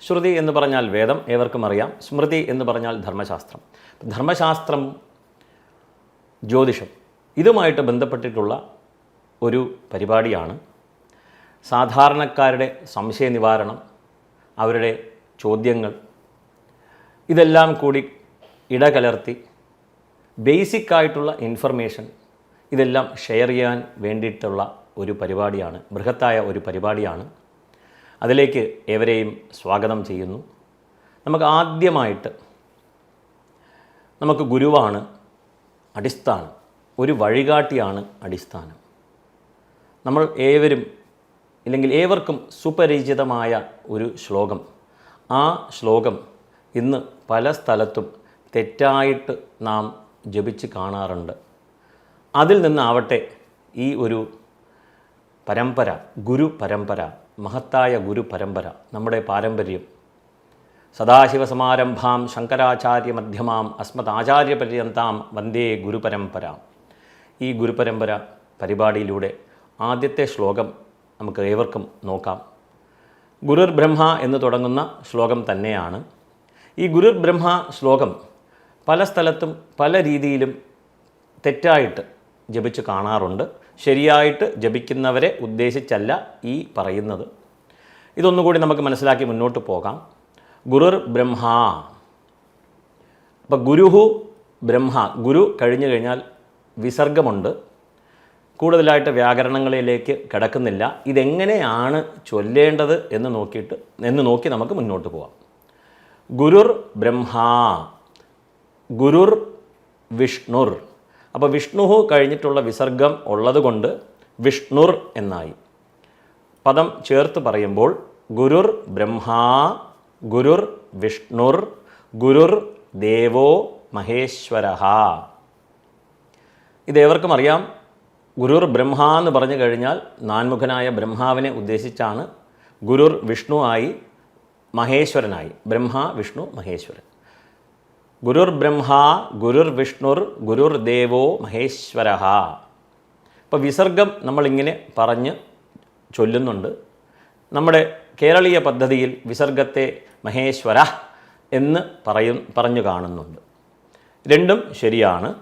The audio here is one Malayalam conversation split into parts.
ശ്രുതി എന്ന് പറഞ്ഞാൽ വേദം ഏവർക്കും അറിയാം. സ്മൃതി എന്ന് പറഞ്ഞാൽ ധർമ്മശാസ്ത്രം. ധർമ്മശാസ്ത്രം ജ്യോതിഷം ഇതുമായിട്ട് ബന്ധപ്പെട്ടിട്ടുള്ള ഒരു പരിപാടിയാണ്. സാധാരണക്കാരുടെ സംശയ നിവാരണം അവരുടെ ചോദ്യങ്ങൾ ഇതെല്ലാം കൂടി ഇടകലർത്തി ബേസിക്കായിട്ടുള്ള ഇൻഫർമേഷൻ ഇതെല്ലാം ഷെയർ ചെയ്യാൻ വേണ്ടിയിട്ടുള്ള ഒരു പരിപാടിയാണ് ബൃഹത്തായ ഒരു പരിപാടിയാണ്. അതിലേക്ക് ഏവരെയും സ്വാഗതം ചെയ്യുന്നു. നമുക്ക് ആദ്യമായിട്ട് നമുക്ക് ഗുരുവാണ് അടിസ്ഥാനം. ഒരു വഴികാട്ടിയാണ് അടിസ്ഥാനം. നമ്മൾ ഏവരും ഇല്ലെങ്കിൽ ഏവർക്കും സുപരിചിതമായ ഒരു ശ്ലോകം. ആ ശ്ലോകം ഇന്ന് പല സ്ഥലത്തും തെറ്റായിട്ട് നാം ജപിച്ച് കാണാറുണ്ട്. അതിൽ നിന്നാവട്ടെ ഈ ഒരു പരമ്പര ഗുരു പരമ്പര മഹത്തായ ഗുരു പരമ്പര നമ്മുടെ പാരമ്പര്യം. സദാശിവസമാരംഭാം ശങ്കരാചാര്യ മധ്യമാം അസ്മത് ആചാര്യപര്യന്താം വന്ദേ ഗുരുപരമ്പര. ഈ ഗുരുപരമ്പര പരിപാടിയിലൂടെ ആദ്യത്തെ ശ്ലോകം നമുക്ക് ഏവർക്കും നോക്കാം. ഗുരുർ ബ്രഹ്മ എന്ന് തുടങ്ങുന്ന ശ്ലോകം തന്നെയാണ്. ഈ ഗുരുർ ബ്രഹ്മ ശ്ലോകം പല സ്ഥലത്തും പല രീതിയിലും തെറ്റായിട്ട് ജപിച്ച് കാണാറുണ്ട്. ശരിയായിട്ട് ജപിക്കുന്നവരെ ഉദ്ദേശിച്ചല്ല ഈ പറയുന്നത്. ഇതൊന്നുകൂടി നമുക്ക് മനസ്സിലാക്കി മുന്നോട്ട് പോകാം. ഗുരുർ ബ്രഹ്മ. അപ്പം ഗുരുഹു ബ്രഹ്മ. ഗുരു കഴിഞ്ഞു കഴിഞ്ഞാൽ വിസർഗമുണ്ട്. കൂടുതലായിട്ട് വ്യാകരണങ്ങളിലേക്ക് കിടക്കുന്നില്ല. ഇതെങ്ങനെയാണ് ചൊല്ലേണ്ടത് എന്ന് നോക്കിയിട്ട് എന്ന് നോക്കി നമുക്ക് മുന്നോട്ട് പോവാം. ഗുരുർ ബ്രഹ്മ. ഗുരുർ വിഷ്ണുർ. അപ്പോൾ വിഷ്ണുഹു കഴിഞ്ഞിട്ടുള്ള വിസർഗം ഉള്ളതുകൊണ്ട് വിഷ്ണുർ എന്നായി. പദം ചേർത്ത് പറയുമ്പോൾ ഗുരുർ ബ്രഹ്മാ ഗുരുർ വിഷ്ണുർ ഗുരുർ ദേവോ മഹേശ്വര ഇതേവർക്കും അറിയാം. ഗുരുർ ബ്രഹ്മ എന്ന് പറഞ്ഞു കഴിഞ്ഞാൽ നാൻമുഖനായ ബ്രഹ്മാവിനെ ഉദ്ദേശിച്ചാണ് ഗുരുർ വിഷ്ണു ആയി മഹേശ്വരനായി. ബ്രഹ്മ വിഷ്ണു മഹേശ്വരൻ. ഗുരുർ ബ്രഹ്മ ഗുരുർ വിഷ്ണുർ ഗുരുർ ദേവോ മഹേശ്വര ഇപ്പോൾ വിസർഗം നമ്മളിങ്ങനെ പറഞ്ഞ് ചൊല്ലുന്നുണ്ട്. നമ്മുടെ കേരളീയ പദ്ധതിയിൽ വിസർഗത്തെ മഹേശ്വര എന്ന് പറയും പറഞ്ഞു കാണുന്നുണ്ട്. രണ്ടും ശരിയാണ്.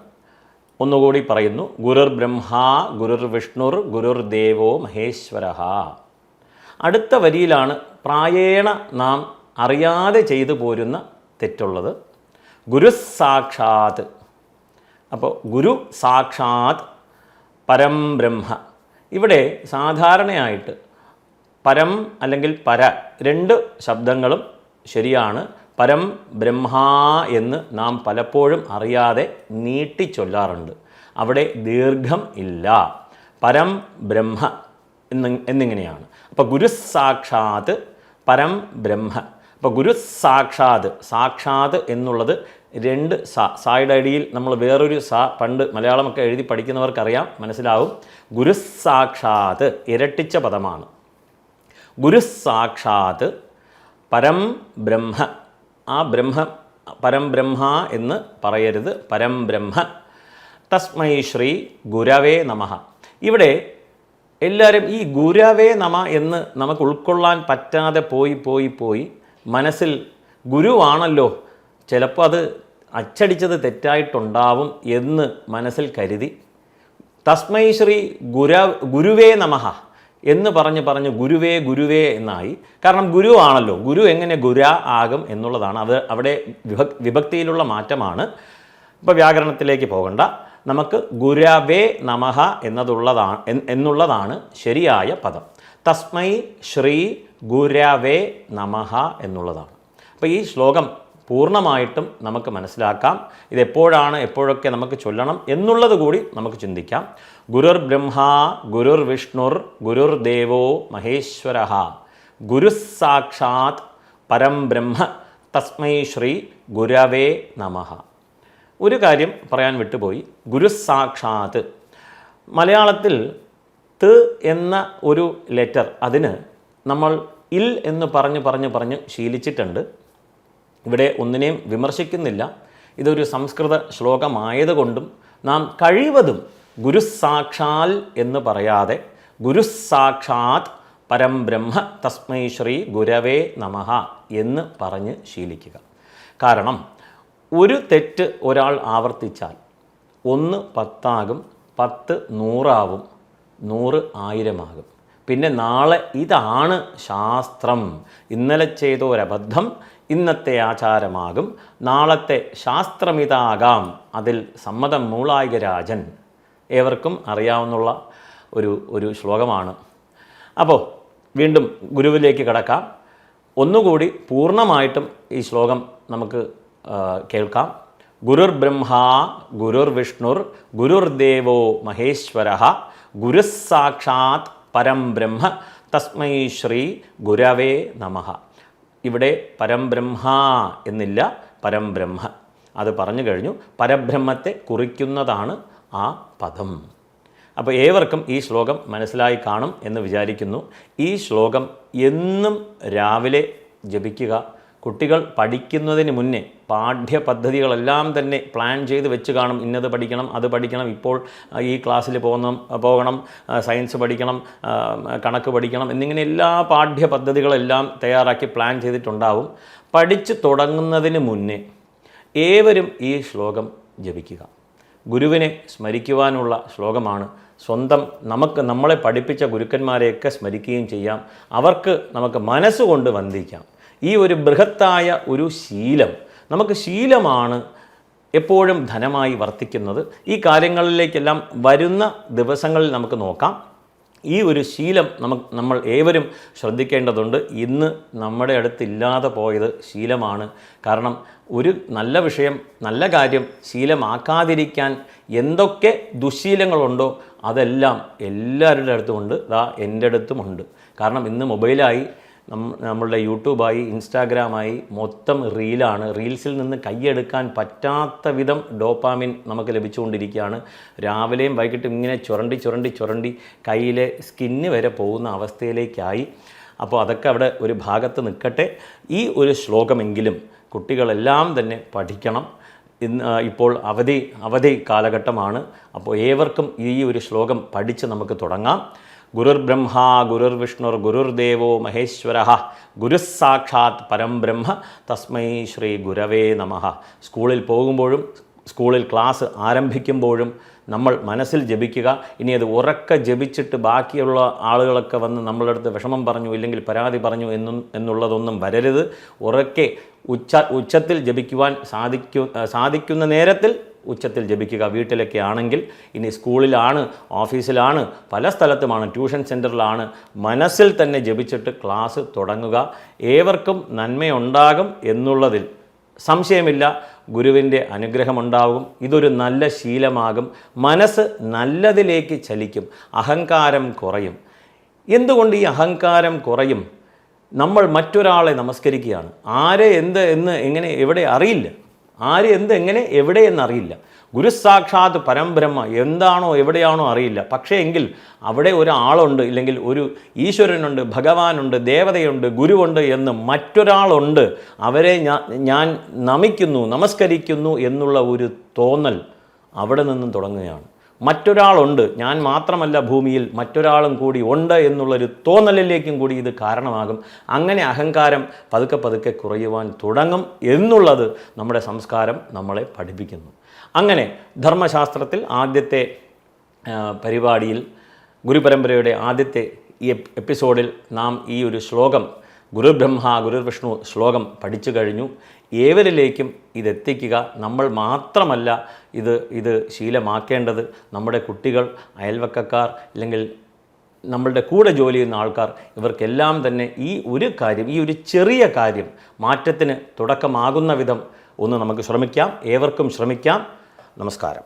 ഒന്നുകൂടി പറയുന്നു ഗുരുർ ബ്രഹ്മ ഗുരുർ വിഷ്ണുർ ഗുരുർ ദേവോ മഹേശ്വര. അടുത്ത വരിയിലാണ് പ്രായേണ നാം അറിയാതെ ചെയ്തു പോരുന്ന തെറ്റുള്ളത് ഗുരു സാക്ഷാത്. അപ്പോൾ ഗുരു സാക്ഷാത് പരം ബ്രഹ്മ. ഇവിടെ സാധാരണയായിട്ട് പരം അല്ലെങ്കിൽ പര രണ്ട് ശബ്ദങ്ങളും ശരിയാണ്. പരം ബ്രഹ്മാ എന്ന് നാം പലപ്പോഴും അറിയാതെ നീട്ടി ചൊല്ലാറുണ്ട് അവിടെ ദീർഘം ഇല്ല. പരം ബ്രഹ്മ എന്ന് എന്നിങ്ങനെയാണ്. അപ്പോൾ ഗുരുസാക്ഷാത് പരം ബ്രഹ്മ. അപ്പോൾ ഗുരു സാക്ഷാത് സാക്ഷാത് എന്നുള്ളത് രണ്ട് സ സായുടെ അടിയിൽ നമ്മൾ വേറൊരു സ പണ്ട് മലയാളമൊക്കെ എഴുതി പഠിക്കുന്നവർക്കറിയാം മനസ്സിലാവും. ഗുരുസാക്ഷാത് ഇരട്ടിച്ച പദമാണ്. ഗുരുസാക്ഷാത് പരം ബ്രഹ്മ ആ ബ്രഹ്മ പരം ബ്രഹ്മ എന്ന് പറയരുത്. പരം ബ്രഹ്മ തസ്മൈ ശ്രീ ഗുരവേ നമ. ഇവിടെ എല്ലാവരും ഈ ഗുരവേ നമ എന്ന് നമുക്ക് ഉൾക്കൊള്ളാൻ പറ്റാതെ പോയി പോയി പോയി മനസ്സിൽ ഗുരുവാണല്ലോ. ചിലപ്പോൾ അത് അച്ചടിച്ചത് തെറ്റായിട്ടുണ്ടാവും എന്ന് മനസ്സിൽ കരുതി. തസ്മൈ ശ്രീ ഗുര ഗുരുവേ നമഹ എന്ന് പറഞ്ഞ് പറഞ്ഞ് ഗുരുവേ ഗുരുവേ എന്നായി. കാരണം ഗുരു ആണല്ലോ. ഗുരു എങ്ങനെ ഗുര ആകും എന്നുള്ളതാണ്. അത് അവിടെ വിഭക് വിഭക്തിയിലുള്ള മാറ്റമാണ്. ഇപ്പോൾ വ്യാകരണത്തിലേക്ക് പോകണ്ട. നമുക്ക് ഗുരവേ നമഹ എന്നതുള്ളതാണ് എന്നുള്ളതാണ് ശരിയായ പദം. തസ്മൈ ശ്രീ ഗുരവേ നമഹ എന്നുള്ളതാണ്. അപ്പോൾ ഈ ശ്ലോകം പൂർണമായിട്ടും നമുക്ക് മനസ്സിലാക്കാം. ഇതെപ്പോഴാണ് എപ്പോഴൊക്കെ നമുക്ക് ചൊല്ലണം എന്നുള്ളത് കൂടി നമുക്ക് ചിന്തിക്കാം. ഗുരുർ ബ്രഹ്മ ഗുരുർ വിഷ്ണുർ ഗുരുർ ദേവോ മഹേശ്വര. ഗുരുസാക്ഷാത് പരം ബ്രഹ്മ തസ്മൈ ശ്രീ ഗുരവേ നമ. ഒരു കാര്യം പറയാൻ വിട്ടുപോയി. ഗുരുസാക്ഷാത് മലയാളത്തിൽ ത് എന്ന ഒരു ലെറ്റർ അതിന് നമ്മൾ ഇൽ എന്ന് പറഞ്ഞ് പറഞ്ഞ് പറഞ്ഞ് ശീലിച്ചിട്ടുണ്ട്. ഇവിടെ ഒന്നിനെയും വിമർശിക്കുന്നില്ല. ഇതൊരു സംസ്കൃത ശ്ലോകമായതുകൊണ്ടും നാം കഴിവതും ഗുരുസാക്ഷാൽ എന്ന് പറയാതെ ഗുരുസാക്ഷാത് പരം ബ്രഹ്മ തസ്മൈ ശ്രീ ഗുരവേ നമഹ എന്ന് പറഞ്ഞ് ശീലിക്കുക. കാരണം ഒരു തെറ്റ് ഒരാൾ ആവർത്തിച്ചാൽ ഒന്ന് പത്താകും പത്ത് നൂറാവും നൂറ് ആയിരമാകും. പിന്നെ നാളെ ഇതാണ് ശാസ്ത്രം. ഇന്നലെ ചെയ്ത ഒരബദ്ധം ഇന്നത്തെ ആചാരമാകും. നാളത്തെ ശാസ്ത്രമിതാകാം. അതിൽ സമ്മതം മൂളായികരാജൻ. ഏവർക്കും അറിയാവുന്നുള്ള ഒരു ഒരു ശ്ലോകമാണ്. അപ്പോൾ വീണ്ടും ഗുരുവിലേക്ക് കിടക്കാം. ഒന്നുകൂടി പൂർണമായിട്ടും ഈ ശ്ലോകം നമുക്ക് കേൾക്കാം. ഗുരുർ ബ്രഹ്മ ഗുരുർ വിഷ്ണുർ ഗുരുർദേവോ മഹേശ്വര ഗുരുസാക്ഷാത് പരം ബ്രഹ്മ തസ്മൈ ശ്രീ ഗുരവേ നമ. ഇവിടെ പരംബ്രഹ്മ എന്നില്ല പരംബ്രഹ്മ അത് പറഞ്ഞു കഴിഞ്ഞു പരബ്രഹ്മത്തെ കുറിക്കുന്നതാണ് ആ പദം. അപ്പോൾ ഏവർക്കും ഈ ശ്ലോകം മനസ്സിലായി കാണും എന്ന് വിചാരിക്കുന്നു. ഈ ശ്ലോകം എന്നും രാവിലെ ജപിക്കുക കുട്ടികൾ പഠിക്കുന്നതിന് മുന്നേ പാഠ്യപദ്ധതികളെല്ലാം തന്നെ പ്ലാൻ ചെയ്ത് വെച്ച് കാണും. ഇന്നത് പഠിക്കണം അത് പഠിക്കണം. ഇപ്പോൾ ഈ ക്ലാസ്സിൽ പോകണം പോകണം സയൻസ് പഠിക്കണം കണക്ക് പഠിക്കണം എന്നിങ്ങനെ എല്ലാ പാഠ്യപദ്ധതികളെല്ലാം തയ്യാറാക്കി പ്ലാൻ ചെയ്തിട്ടുണ്ടാവും. പഠിച്ചു തുടങ്ങുന്നതിന് മുന്നേ ഏവരും ഈ ശ്ലോകം ജപിക്കുക. ഗുരുവിനെ സ്മരിക്കുവാനുള്ള ശ്ലോകമാണ്. സ്വന്തം നമുക്ക് നമ്മളെ പഠിപ്പിച്ച ഗുരുക്കന്മാരെയൊക്കെ സ്മരിക്കുകയും ചെയ്യാം. അവർക്ക് നമുക്ക് മനസ്സുകൊണ്ട് വന്ദിക്കാം. ഈ ഒരു ബൃഹത്തായ ഒരു ശീലം നമുക്ക് ശീലമാണ് എപ്പോഴും ധനമായി വർത്തിക്കുന്നത്. ഈ കാര്യങ്ങളിലേക്കെല്ലാം വരുന്ന ദിവസങ്ങളിൽ നമുക്ക് നോക്കാം. ഈ ഒരു ശീലം നമുക്ക് നമ്മൾ ഏവരും ശ്രദ്ധിക്കേണ്ടതുണ്ട്. ഇന്ന് നമ്മുടെ അടുത്ത് ഇല്ലാതെ പോയത് ശീലമാണ്. കാരണം ഒരു നല്ല വിഷയം നല്ല കാര്യം ശീലമാക്കാതിരിക്കാൻ എന്തൊക്കെ ദുശീലങ്ങളുണ്ടോ അതെല്ലാം എല്ലാവരുടെ അടുത്തുമുണ്ട്. ദാ എന്റെ അടുത്തുമുണ്ട് കാരണം ഇന്ന് മൊബൈലായി നമ്മളുടെ യൂട്യൂബായി ഇൻസ്റ്റാഗ്രാമായി മൊത്തം റീലാണ്. റീൽസിൽ നിന്ന് കൈയെടുക്കാൻ പറ്റാത്ത വിധം ഡോപ്പാമിൻ നമുക്ക് ലഭിച്ചുകൊണ്ടിരിക്കുകയാണ്. രാവിലെയും വൈകിട്ടും ഇങ്ങനെ ചുരണ്ടി ചുരണ്ടി ചുരണ്ടി കയ്യിലെ സ്കിന്ന് വരെ പോകുന്ന അവസ്ഥയിലേക്കായി. അപ്പോൾ അതൊക്കെ അവിടെ ഒരു ഭാഗത്ത് നിൽക്കട്ടെ. ഈ ഒരു ശ്ലോകമെങ്കിലും കുട്ടികളെല്ലാം തന്നെ പഠിക്കണം. ഇന്ന് ഇപ്പോൾ അവധി അവധി കാലഘട്ടമാണ്. അപ്പോൾ ഏവർക്കും ഈ ഒരു ശ്ലോകം പഠിച്ച് നമുക്ക് തുടങ്ങാം. ഗുരുർ ബ്രഹ്മ ഗുരുർ വിഷ്ണുർ ഗുരുർദേവോ മഹേശ്വര. ഗുരുസാക്ഷാത് പരം ബ്രഹ്മ തസ്മൈ ശ്രീ ഗുരവേ നമ. സ്കൂളിൽ പോകുമ്പോഴും സ്കൂളിൽ ക്ലാസ് ആരംഭിക്കുമ്പോഴും നമ്മൾ മനസ്സിൽ ജപിക്കുക. ഇനി അത് ഉറക്കെ ജപിച്ചിട്ട് ബാക്കിയുള്ള ആളുകളൊക്കെ വന്ന് നമ്മളുടെ അടുത്ത് വിഷമം പറഞ്ഞു ഇല്ലെങ്കിൽ പരാതി പറഞ്ഞു എന്നും എന്നുള്ളതൊന്നും വരരുത്. ഉറക്കെ ഉച്ച ഉച്ചത്തിൽ ജപിക്കുവാൻ സാധിക്കു സാധിക്കുന്ന നേരത്തിൽ ഉച്ചത്തിൽ ജപിക്കുക. വീട്ടിലൊക്കെ ആണെങ്കിൽ ഇനി സ്കൂളിലാണ് ഓഫീസിലാണ് പല സ്ഥലത്തുമാണ് ട്യൂഷൻ സെന്ററിലാണ് മനസ്സിൽ തന്നെ ജപിച്ചിട്ട് ക്ലാസ് തുടങ്ങുക. ഏവർക്കും നന്മയുണ്ടാകും എന്നുള്ളതിൽ സംശയമില്ല. ഗുരുവിന്റെ അനുഗ്രഹമുണ്ടാകും. ഇതൊരു നല്ല ശീലമാകും. മനസ്സ് നല്ലതിലേക്ക് ചലിക്കും. അഹങ്കാരം കുറയും. എന്തുകൊണ്ട് ഈ അഹങ്കാരം കുറയും? നമ്മൾ മറ്റൊരാളെ നമസ്കരിക്കുകയാണ്. ആരെ എന്ത് എന്ന് എങ്ങനെ എവിടെ അറിയില്ല. ആര് എന്ത് എങ്ങനെ എവിടെ എന്നറിയില്ല. ഗുരുസാക്ഷാത് പരംബ്രഹ്മ എന്താണോ എവിടെയാണോ അറിയില്ല. പക്ഷേ എങ്കിൽ അവിടെ ഒരാളുണ്ട് ഇല്ലെങ്കിൽ ഒരു ഈശ്വരനുണ്ട് ഭഗവാനുണ്ട് ദേവതയുണ്ട് ഗുരുവുണ്ട് എന്ന് മറ്റൊരാളുണ്ട് അവരെ ഞാൻ ഞാൻ നമിക്കുന്നു നമസ്കരിക്കുന്നു എന്നുള്ള ഒരു തോന്നൽ അവിടെ നിന്നും തുടങ്ങുകയാണ്. മറ്റൊരാളുണ്ട്. ഞാൻ മാത്രമല്ല ഭൂമിയിൽ മറ്റൊരാളും കൂടി ഉണ്ട് എന്നുള്ളൊരു തോന്നലിലേക്കും കൂടി ഇത് കാരണമാകും. അങ്ങനെ അഹങ്കാരം പതുക്കെ പതുക്കെ കുറയുവാൻ തുടങ്ങും എന്നുള്ളത് നമ്മുടെ സംസ്കാരം നമ്മളെ പഠിപ്പിക്കുന്നു. അങ്ങനെ ധർമ്മശാസ്ത്രത്തിൽ ആദ്യത്തെ പരിപാടിയിൽ ഗുരുപരമ്പരയുടെ ആദ്യത്തെ ഈ എപ്പിസോഡിൽ നാം ഈ ഒരു ശ്ലോകം ഗുരു ഗുരുവിഷ്ണു ഗുരു ശ്ലോകം പഠിച്ചു കഴിഞ്ഞു. ഏവരിലേക്കും ഇതെത്തിക്കുക. നമ്മൾ മാത്രമല്ല ഇത് ഇത് ശീലമാക്കേണ്ടത്. നമ്മുടെ കുട്ടികൾ അയൽവക്കക്കാർ അല്ലെങ്കിൽ നമ്മളുടെ കൂടെ ജോലി ചെയ്യുന്ന ആൾക്കാർ ഇവർക്കെല്ലാം തന്നെ ഈ ഒരു കാര്യം ഈ ഒരു ചെറിയ കാര്യം മാറ്റത്തിന് തുടക്കമാകുന്ന വിധം ഒന്ന് നമുക്ക് ശ്രമിക്കാം. ഏവർക്കും ശ്രമിക്കാം. നമസ്കാരം.